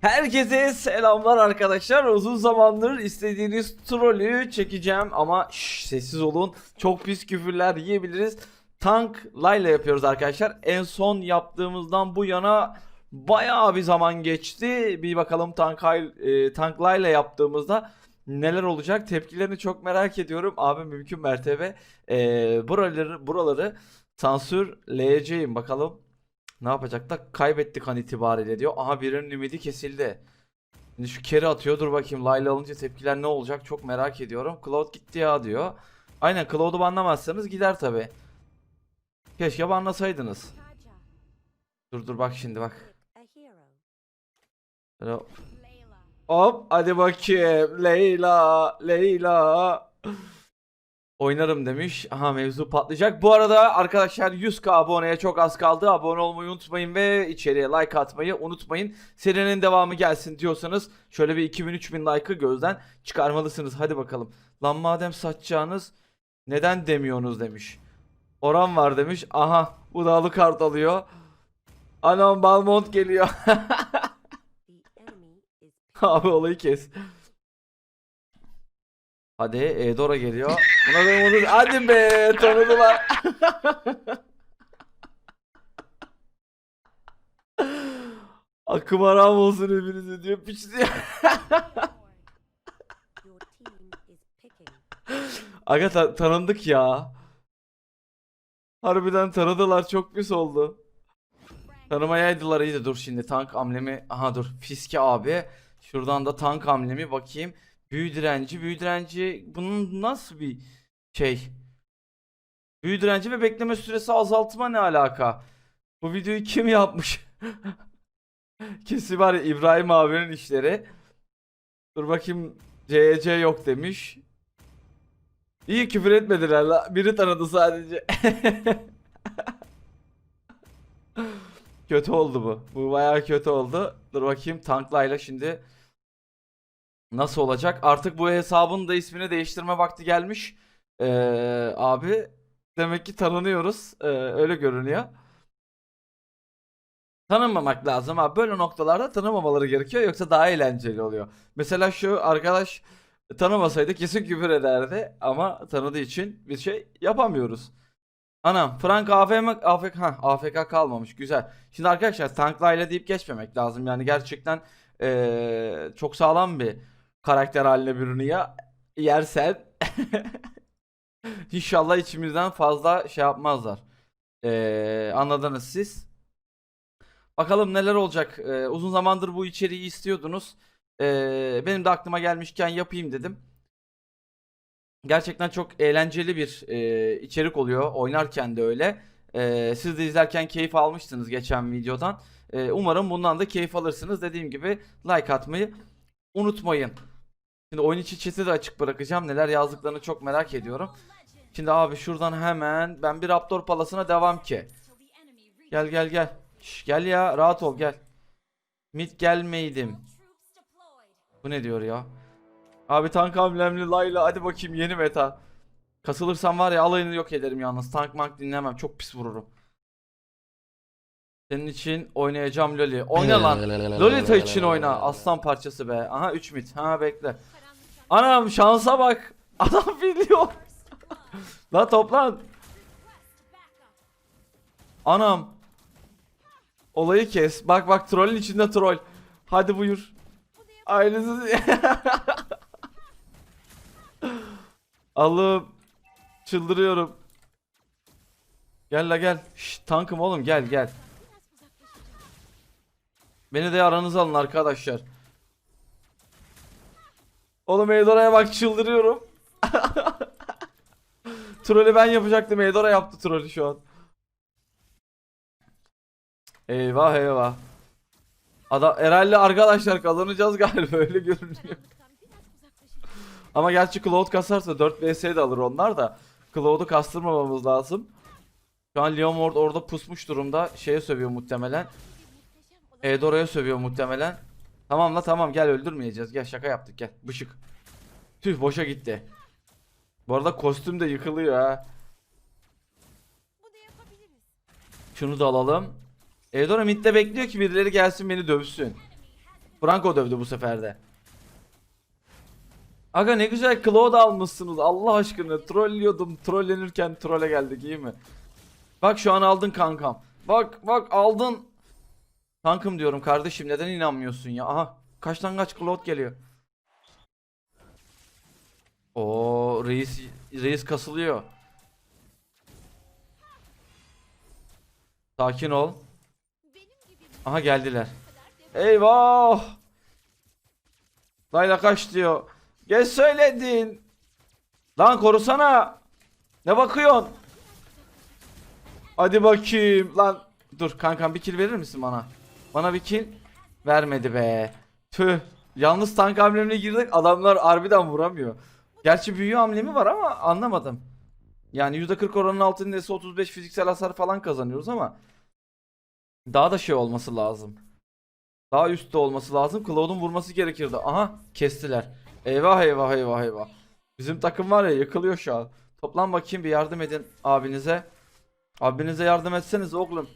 Herkese selamlar arkadaşlar. Uzun zamandır istediğiniz trolü çekeceğim ama şş, sessiz olun. Çok pis küfürler yiyebiliriz. Tank Layla yapıyoruz arkadaşlar. En son yaptığımızdan bu yana bayağı bir zaman geçti. Bir bakalım Tank, e, Tank Layla yaptığımızda neler olacak? Tepkilerini çok merak ediyorum. Abi mümkün mertebe e, buraları buraları sansürleyeceğim. Bakalım ne yapacak da kaybettik an itibariyle diyor. Aha birinin ümidi kesildi. Şimdi şu keri atıyor. Dur bakayım Layla alınca tepkiler ne olacak çok merak ediyorum. Cloud gitti ya diyor. Aynen Cloud'u banlamazsanız gider tabi. Keşke banlasaydınız. Dur dur bak şimdi bak. Böyle Hop hadi bakayım. Leyla Leyla. Oynarım demiş. Aha mevzu patlayacak. Bu arada arkadaşlar 100k aboneye çok az kaldı. Abone olmayı unutmayın ve içeriye like atmayı unutmayın. Serinin devamı gelsin diyorsanız şöyle bir 2000-3000 like'ı gözden çıkarmalısınız. Hadi bakalım. Lan madem satacağınız neden demiyorsunuz demiş. Oran var demiş. Aha bu da alı kart alıyor. Anam Balmont geliyor. Abi olayı kes. Hadi Edora geliyor. Buna da umudum. Hadi be tanıdılar. Akım aram olsun hepinize diyor. Piç diyor. Aga ta- tanındık ya. Harbiden tanıdılar çok pis oldu. Tanımayaydılar iyiydi dur şimdi tank amblemi. Aha dur Fiske abi. Şuradan da tank amblemi bakayım. Büyü direnci, büyü direnci bunun nasıl bir şey? Büyü direnci ve bekleme süresi azaltma ne alaka? Bu videoyu kim yapmış? Kesin var ya İbrahim abinin işleri. Dur bakayım CC yok demiş. İyi küfür etmediler la. Biri tanıdı sadece. kötü oldu bu. Bu bayağı kötü oldu. Dur bakayım tanklayla şimdi Nasıl olacak? Artık bu hesabın da ismini değiştirme vakti gelmiş. Ee, abi demek ki tanınıyoruz. Ee, öyle görünüyor. Tanınmamak lazım abi. Böyle noktalarda tanımamaları gerekiyor yoksa daha eğlenceli oluyor. Mesela şu arkadaş tanımasaydı kesin küfür ederdi ama tanıdığı için bir şey yapamıyoruz. Anam Frank AFK, AFK, ha, AFK kalmamış güzel. Şimdi arkadaşlar tanklayla deyip geçmemek lazım. Yani gerçekten ee, çok sağlam bir karakter haline bürünüyor. Yersen İnşallah içimizden fazla şey yapmazlar. Ee, anladınız siz. Bakalım neler olacak. Ee, uzun zamandır bu içeriği istiyordunuz. Ee, benim de aklıma gelmişken yapayım dedim. Gerçekten çok eğlenceli bir e, içerik oluyor. Oynarken de öyle. Ee, siz de izlerken keyif almıştınız geçen videodan. Ee, umarım bundan da keyif alırsınız. Dediğim gibi like atmayı unutmayın. Şimdi oyun içi chat'i de açık bırakacağım. Neler yazdıklarını çok merak ediyorum. Şimdi abi şuradan hemen ben bir Raptor palasına devam ki. Gel gel gel. Şş, gel ya rahat ol gel. Mid gelmeydim. Bu ne diyor ya? Abi tank amblemli Layla hadi bakayım yeni meta. Kasılırsam var ya alayını yok ederim yalnız. Tank mank dinlemem çok pis vururum. Senin için oynayacağım Loli. Oyna lan. Lolita için oyna. Aslan parçası be. Aha 3 mid. Ha bekle. Anam şansa bak. Adam biliyor. La toplan. Anam. Olayı kes. Bak bak trollün içinde troll. Hadi buyur. Ailesi. Allah'ım. Çıldırıyorum. Gel la gel. Şşt, tankım oğlum gel gel. Beni de aranıza alın arkadaşlar. Oğlum Eldora'ya bak çıldırıyorum. Trolü ben yapacaktım. Eldora yaptı trolü şu an. Eyvah eyvah. Adam herhalde arkadaşlar kazanacağız galiba öyle görünüyor. Ama gerçi Cloud kasarsa 4 vs de alır onlar da. Cloud'u kastırmamamız lazım. Şu an Leon Ward orada pusmuş durumda. Şeye sövüyor muhtemelen. Eldora'ya sövüyor muhtemelen. Tamam la tamam gel öldürmeyeceğiz. Gel şaka yaptık gel. Bışık. Tüh boşa gitti. Bu arada kostüm de yıkılıyor ha. Şunu da alalım. Eldora midde bekliyor ki birileri gelsin beni dövsün. Franco dövdü bu sefer de. Aga ne güzel Claude almışsınız Allah aşkına trolliyordum trollenirken trole geldik iyi mi? Bak şu an aldın kankam. Bak bak aldın. Kankım diyorum kardeşim neden inanmıyorsun ya? Aha kaçtan kaç Claude geliyor. O reis reis kasılıyor. Sakin ol. Aha geldiler. Eyvah! Layla kaç diyor. Geç söyledin. Lan korusana. Ne bakıyorsun? Hadi bakayım. Lan dur kankam bir kill verir misin bana? Bana bir kill vermedi be. Tüh. Yalnız tank hamlemine girdik. Adamlar harbiden vuramıyor. Gerçi büyü hamlemi var ama anlamadım. Yani %40 oranın altında S35 fiziksel hasar falan kazanıyoruz ama daha da şey olması lazım. Daha üstte olması lazım. Cloud'un vurması gerekirdi. Aha kestiler. Eyvah eyvah eyvah eyvah. Bizim takım var ya yıkılıyor şu an. Toplan bakayım bir yardım edin abinize. Abinize yardım etseniz oğlum.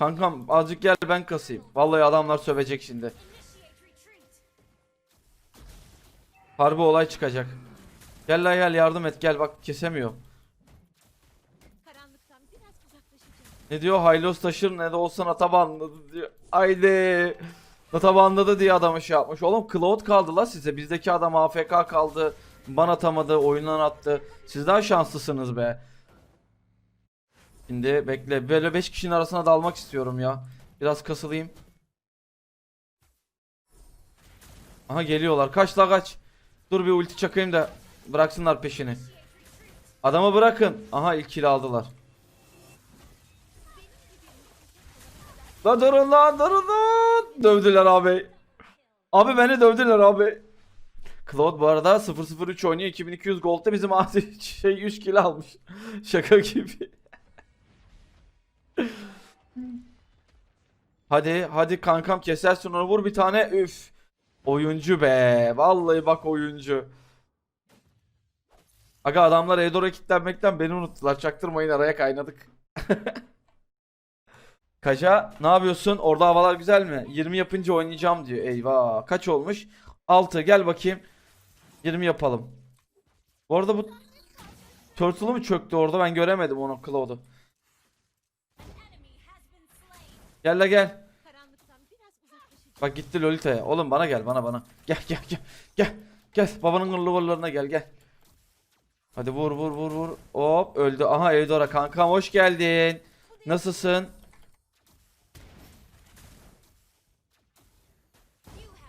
Kankam azıcık gel ben kasayım. Vallahi adamlar sövecek şimdi. Harbi olay çıkacak. Gel la gel yardım et gel bak kesemiyor. Ne diyor? Haylos taşır ne de olsa nata banladı diyor. Haydi. Nata banladı diye adamı şey yapmış. Oğlum Cloud kaldı la size. Bizdeki adam AFK kaldı. Ban atamadı. Oyundan attı. Siz daha şanslısınız be. Şimdi bekle. Böyle 5 kişinin arasına dalmak istiyorum ya. Biraz kasılayım. Aha geliyorlar. Kaç la kaç. Dur bir ulti çakayım da bıraksınlar peşini. Adamı bırakın. Aha ilk kill aldılar. Lan durun lan durun lan. Dövdüler abi. Abi beni dövdüler abi. Cloud bu arada 003 oynuyor 2200 gold'da bizim şey 3 kill almış. Şaka gibi. Hadi hadi kankam kesersin onu vur bir tane üf. Oyuncu be. Vallahi bak oyuncu. Aga adamlar Eudor'a kilitlenmekten beni unuttular. Çaktırmayın araya kaynadık. Kaja ne yapıyorsun? Orada havalar güzel mi? 20 yapınca oynayacağım diyor. Eyvah. Kaç olmuş? 6. Gel bakayım. 20 yapalım. Bu arada bu Turtle'ı mı çöktü orada? Ben göremedim onu Cloud'u. Gel la gel. Bak gitti Lolita'ya. Oğlum bana gel bana bana. Gel gel gel. Gel. Gel. Babanın hırlı hırlarına gel gel. Hadi vur vur vur vur. Hop öldü. Aha Eudora kankam hoş geldin. Nasılsın?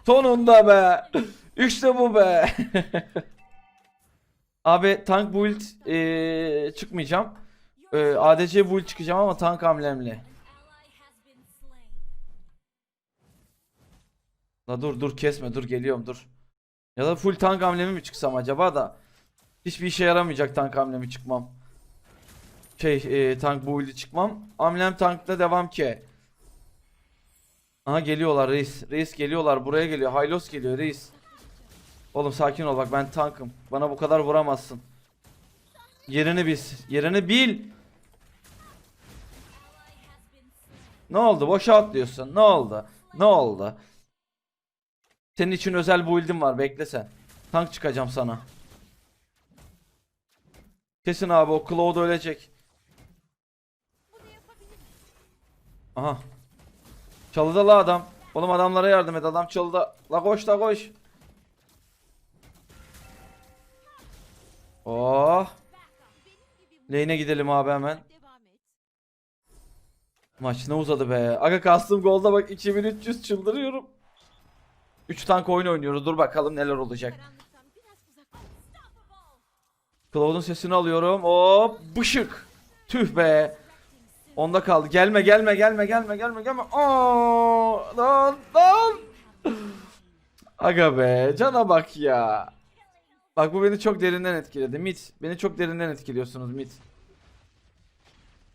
Sonunda be. İşte bu be. Abi tank build eee, çıkmayacağım. Eee, ADC build çıkacağım ama tank amblemli. La dur dur kesme dur geliyorum dur. Ya da full tank hamlemi mi çıksam acaba da. Hiçbir işe yaramayacak tank hamlemi çıkmam. Şey e, tank build'i çıkmam. Hamlem tankta devam ki. Aha geliyorlar reis. Reis geliyorlar buraya geliyor. Haylos geliyor reis. Oğlum sakin ol bak ben tankım. Bana bu kadar vuramazsın. Yerini bil. Yerini bil. Ne oldu? Boşa atlıyorsun. Ne oldu? Ne oldu? Senin için özel build'im var. Bekle sen. Tank çıkacağım sana. Kesin abi o Cloud ölecek. Aha. Çalıda la adam. Oğlum adamlara yardım et. Adam çalıda. La koş la koş. Oh. Lane'e gidelim abi hemen. Maç ne uzadı be. Aga kastım golda bak 2300 çıldırıyorum. 3 tank oyun oynuyoruz. Dur bakalım neler olacak. Cloud'un sesini alıyorum. Hop bışık. Tüh be. Onda kaldı. Gelme gelme gelme gelme gelme gelme. Aa, lan lan. Aga be cana bak ya. Bak bu beni çok derinden etkiledi. Mit. Beni çok derinden etkiliyorsunuz Mit.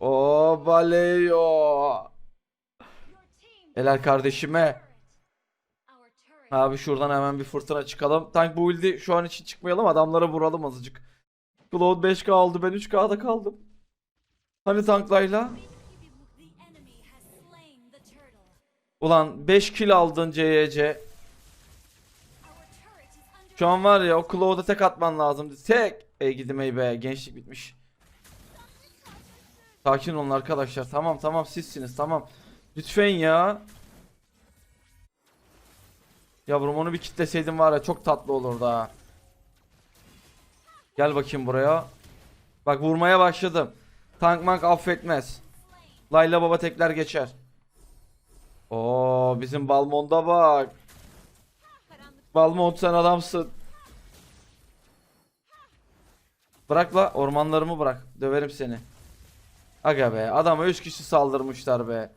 O baleyo. Helal kardeşime. Abi şuradan hemen bir fırtına çıkalım. Tank build'i şu an için çıkmayalım. Adamlara vuralım azıcık. Cloud 5k aldı. Ben 3k'da kaldım. Hani tanklayla? Ulan 5 kill aldın CYC. Şu an var ya o Claw'da tek atman lazımdı. Tek. Ey gidim ey be gençlik bitmiş. Sakin olun arkadaşlar. Tamam tamam sizsiniz tamam. Lütfen ya. Yavrum onu bir kitleseydim var ya çok tatlı olurdu ha. Gel bakayım buraya. Bak vurmaya başladım. Tank mank affetmez. Layla baba tekler geçer. Oo bizim Balmon'da bak. Balmont sen adamsın. Bırak la ormanlarımı bırak. Döverim seni. Aga be adama 3 kişi saldırmışlar be.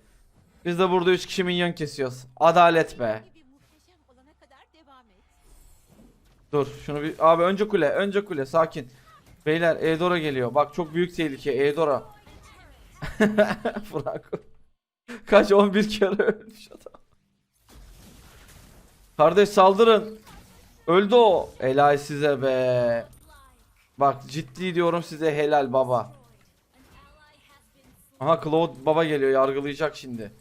Biz de burada 3 kişi minyon kesiyoruz. Adalet be. Dur şunu bir abi önce kule önce kule sakin. Beyler Eudora geliyor. Bak çok büyük tehlike Eudora. Franco. Kaç 11 kere ölmüş adam. Kardeş saldırın. Öldü o. Helal size be. Bak ciddi diyorum size helal baba. Aha Claude baba geliyor yargılayacak şimdi.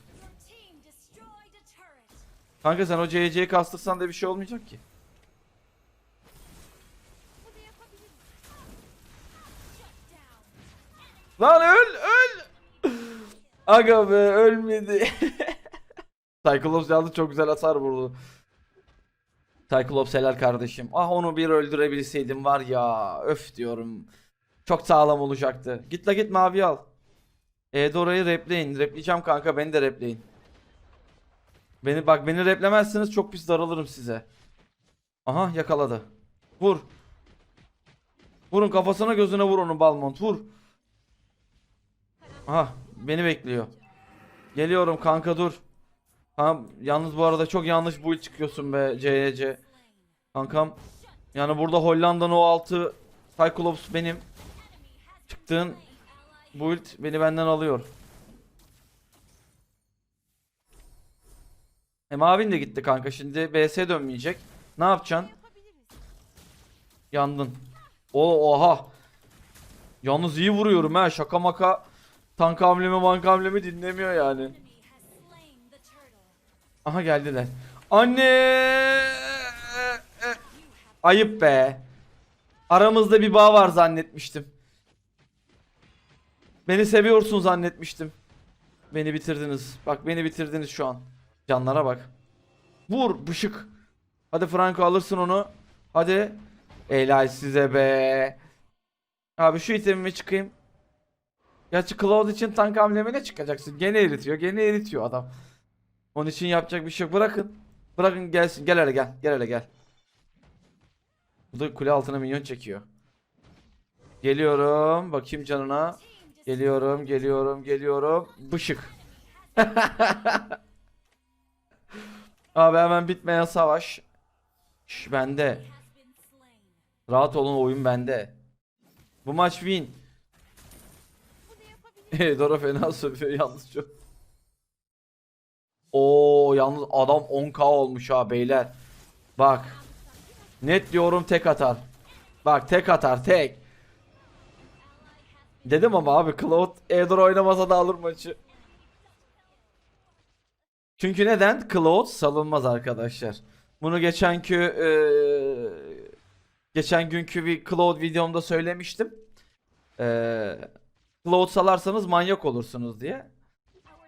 Kanka sen o CC'yi kastırsan da bir şey olmayacak ki. Lan öl öl. Aga be ölmedi. Cyclops yalnız çok güzel hasar vurdu. Cyclops helal kardeşim. Ah onu bir öldürebilseydim var ya. Öf diyorum. Çok sağlam olacaktı. Git la git mavi al. Eudora'yı repleyin. Repleyeceğim kanka beni de repleyin. Beni bak beni replemezseniz çok pis daralırım size. Aha yakaladı. Vur. Vurun kafasına gözüne vur onun Balmont vur. Aha beni bekliyor. Geliyorum kanka dur. Tamam yalnız bu arada çok yanlış build çıkıyorsun be CYC. Kankam. Yani burada Hollanda'nın o altı Cyclops benim. Çıktığın build beni benden alıyor. E mavin de gitti kanka şimdi BS dönmeyecek. Ne yapacaksın? Yandın. O oha. Yalnız iyi vuruyorum ha şaka maka. Tank hamlemi mank hamlemi dinlemiyor yani. Aha geldiler. Anne! Ayıp be. Aramızda bir bağ var zannetmiştim. Beni seviyorsun zannetmiştim. Beni bitirdiniz. Bak beni bitirdiniz şu an. Canlara bak. Vur bışık. Hadi Franco alırsın onu. Hadi. Helal size be. Abi şu itemime çıkayım. Gerçi Cloud için tank hamlemine çıkacaksın. Gene eritiyor. Gene eritiyor adam. Onun için yapacak bir şey yok. Bırakın. Bırakın gelsin. Gel hele gel. Gel hele gel. Bu da kule altına minyon çekiyor. Geliyorum. Bakayım canına. Geliyorum, geliyorum, geliyorum. Bışık. Abi hemen bitmeyen savaş. Şş, bende. Rahat olun oyun bende. Bu maç win. Bunu yapabilirim. Dora fena sövüyor yalnız çok. Oo yalnız adam 10k olmuş ha beyler. Bak. Net diyorum tek atar. Bak tek atar tek. Dedim ama abi Cloud Eudora oynamasa da alır maçı. Çünkü neden? Cloud salınmaz arkadaşlar. Bunu geçenkü eee, geçen günkü bir Cloud videomda söylemiştim. Eee Cloud salarsanız manyak olursunuz diye.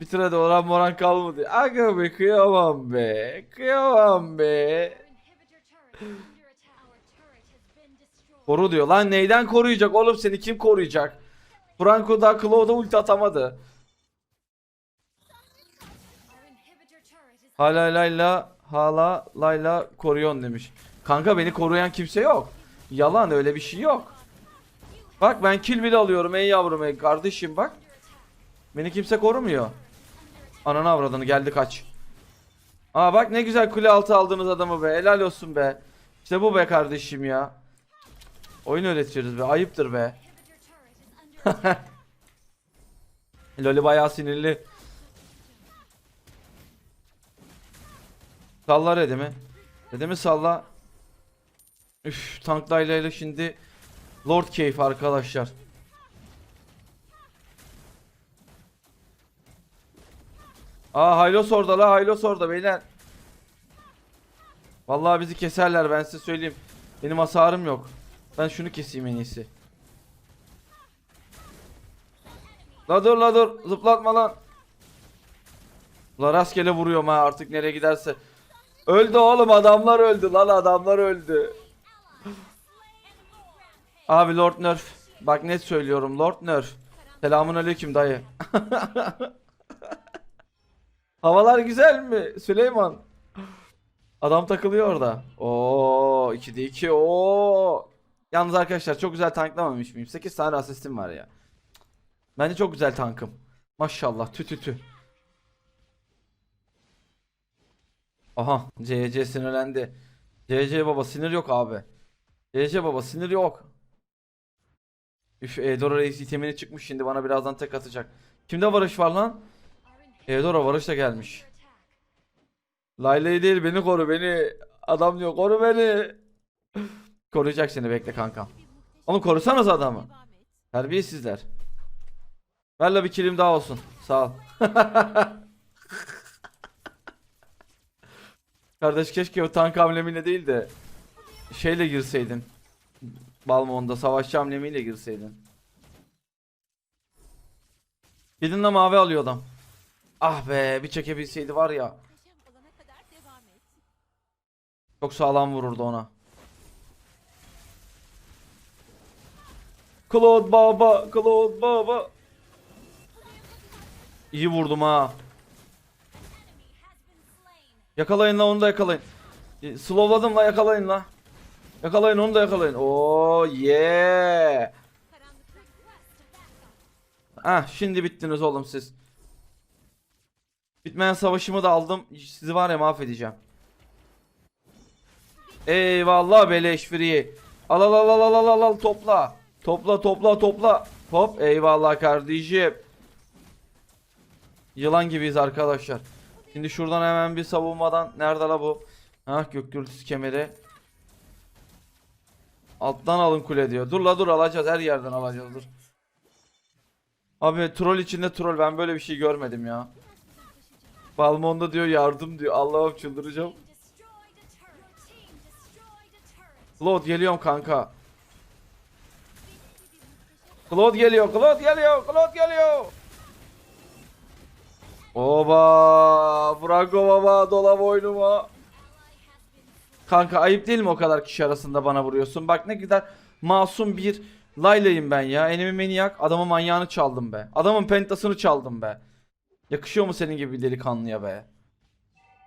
Bir de oran moran kalmadı. Aga be kıyamam be. Kıyamam be. Koru diyor. Lan neyden koruyacak oğlum seni kim koruyacak? Franco da Cloud'a ulti atamadı. Hala layla hala layla koruyon demiş. Kanka beni koruyan kimse yok. Yalan öyle bir şey yok. Bak ben kill bile alıyorum ey yavrum ey kardeşim bak. Beni kimse korumuyor. Ananı avradını geldi kaç. Aa bak ne güzel kule altı aldığınız adamı be helal olsun be. İşte bu be kardeşim ya. Oyun öğretiyoruz be ayıptır be. Loli bayağı sinirli. Salla Redem'i. Redem'i salla. Üf tanklayla şimdi Lord Keyif arkadaşlar. Aa Hylos orada la Hylos orada beyler. Vallahi bizi keserler ben size söyleyeyim. Benim hasarım yok. Ben şunu keseyim en iyisi. La dur la dur zıplatma lan. La rastgele vuruyorum ha artık nereye giderse. Öldü oğlum adamlar öldü lan adamlar öldü. Abi Lord Nerf. Bak net söylüyorum Lord Nerf. Selamun aleyküm dayı. Havalar güzel mi Süleyman? Adam takılıyor orada. Oo 2'de 2. Oo. Yalnız arkadaşlar çok güzel tanklamamış mıyım? 8 tane asistim var ya. Bence çok güzel tankım. Maşallah tü tü tü. Aha CC sinirlendi. CC baba sinir yok abi. CC baba sinir yok. Üf Eudora Reis çıkmış şimdi bana birazdan tek atacak. Kimde varış var lan? Eudora varış da gelmiş. Layla'yı değil beni koru beni. Adam diyor koru beni. Koruyacak seni bekle kankam. Oğlum korusanız adamı. Terbiyesizler. Ver la bir kilim daha olsun. Sağ ol. Kardeş keşke o tank hamlemiyle değil de şeyle girseydin. Balmon'da savaşçı hamlemiyle girseydin. Gidin de mavi alıyor adam. Ah be bir çekebilseydi var ya. Çok sağlam vururdu ona. Claude baba, Claude baba. İyi vurdum ha. Yakalayın la onu da yakalayın. E, Slowladım la yakalayın la. Yakalayın onu da yakalayın. Oo yeah. Ah şimdi bittiniz oğlum siz. Bitmeyen savaşımı da aldım. Sizi var ya mahvedeceğim. Eyvallah beleş free. Al al al al al al al topla. Topla topla topla. Hop eyvallah kardeşim. Yılan gibiyiz arkadaşlar. Şimdi şuradan hemen bir savunmadan nerede la bu? Ha gök gürültüsü kemeri. Alttan alın kule diyor. Dur la dur alacağız her yerden alacağız dur. Abi troll içinde troll ben böyle bir şey görmedim ya. Balmonda diyor yardım diyor. Allah'ım çıldıracağım. Claude geliyorum kanka. Claude geliyor, Claude geliyor, Claude geliyor. Oba, Franco baba dolap oynuma. Kanka ayıp değil mi o kadar kişi arasında bana vuruyorsun? Bak ne kadar masum bir Layla'yım ben ya. Enemy manyak. Adamın manyağını çaldım be. Adamın pentasını çaldım be. Yakışıyor mu senin gibi bir delikanlıya be?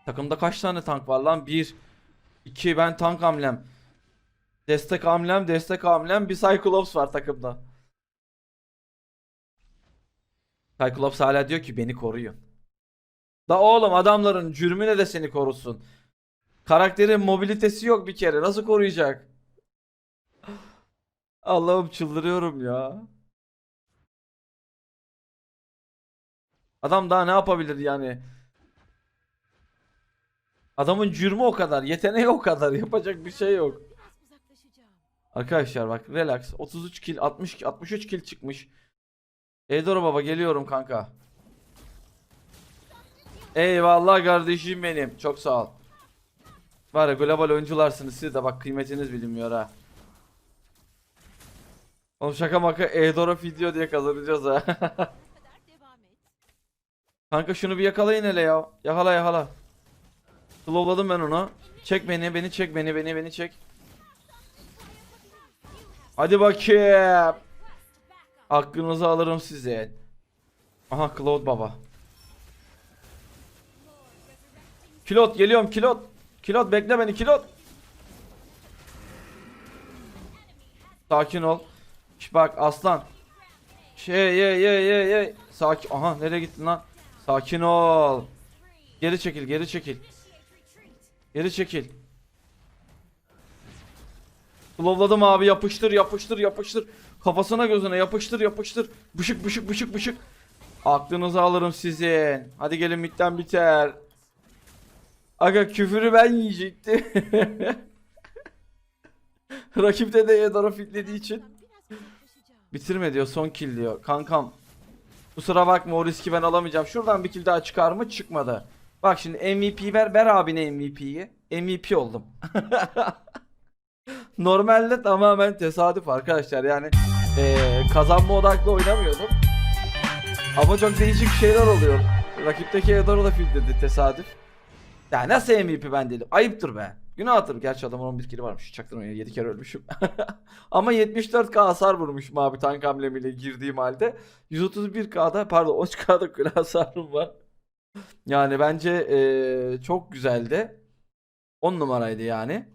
Takımda kaç tane tank var lan? Bir. iki ben tank hamlem. Destek hamlem, destek hamlem. Bir Cyclops var takımda. Cyclops hala diyor ki beni koruyun. Da oğlum adamların cürmüne de seni korusun. Karakterin mobilitesi yok bir kere. Nasıl koruyacak? Allah'ım çıldırıyorum ya. Adam daha ne yapabilir yani? Adamın cürmü o kadar, yeteneği o kadar. Yapacak bir şey yok. Arkadaşlar bak relax. 33 kill, 60 63 kill çıkmış. Eydoro baba geliyorum kanka. Eyvallah kardeşim benim. Çok sağ ol. Var ya global oyuncularsınız siz de bak kıymetiniz bilinmiyor ha. Oğlum şaka maka Eydoro video diye kazanacağız ha. Kanka şunu bir yakalayın hele ya. Yakala yakala. Slowladım ben onu. Çek beni, beni çek beni, beni, beni çek. Hadi bakayım. Hakkınızı alırım size. Aha Claude baba. Kilot geliyorum Kilot. Kilot bekle beni Kilot. Sakin ol. Şş, bak aslan. Şey ye ye ye ye. Sakin. Aha nereye gittin lan? Sakin ol. Geri çekil geri çekil. Geri çekil. Slowladım abi yapıştır yapıştır yapıştır. Kafasına gözüne yapıştır yapıştır. Bışık bışık bışık bışık. Aklınızı alırım sizin. Hadi gelin bitten biter. Aga küfürü ben yiyecektim. Rakip de Edor'a fitlediği için. Bitirme diyor son kill diyor. Kankam. Kusura bakma o riski ben alamayacağım. Şuradan bir kill daha çıkar mı? Çıkmadı. Bak şimdi MVP ver. Ver abine MVP'yi. MVP oldum. Normalde tamamen tesadüf arkadaşlar. Yani eee, kazanma odaklı oynamıyordum. Ama çok değişik şeyler oluyor. Rakipteki Edor'u da fil dedi tesadüf. Ya nasıl MVP ben dedim. Ayıptır be. Günahtır. Gerçi adamın 11 kili varmış. Çaktırma 7 kere ölmüşüm. Ama 74k hasar vurmuşum abi tank hamlemiyle girdiğim halde. 131k'da pardon 13k'da kule hasarım var. Yani bence eee, çok güzeldi. 10 numaraydı yani.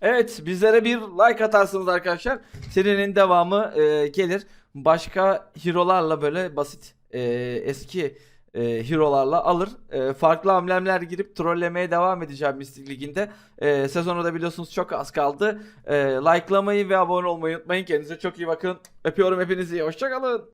Evet bizlere bir like atarsınız arkadaşlar. Serinin devamı eee, gelir. Başka hero'larla böyle basit eee, eski eee, hero'larla alır. Eee, farklı amblemler girip trollemeye devam edeceğim Mystic Ligi'nde. Eee sezonu da biliyorsunuz çok az kaldı. Eee likelamayı ve abone olmayı unutmayın. Kendinize çok iyi bakın. Öpüyorum hepinizi. Hoşçakalın.